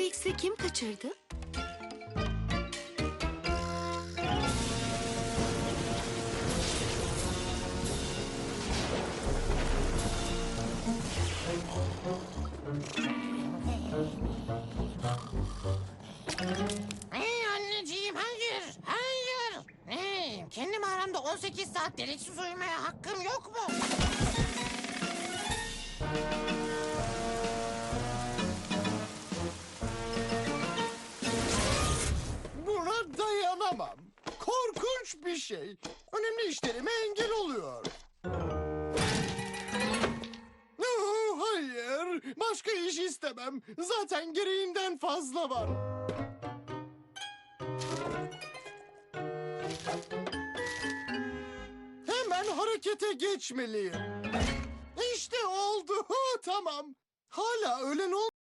X'i kim kaçırdı? Hey anneciğim hayır, hayır. Hey, kendi mağaramda 18 saat deliksiz uyumaya hakkım yok mu? Dayanamam. Korkunç bir şey. Önemli işlerime engel oluyor. Oh, hayır. Başka iş istemem. Zaten gereğinden fazla var. Hemen harekete geçmeliyim. İşte oldu. tamam. Hala ölen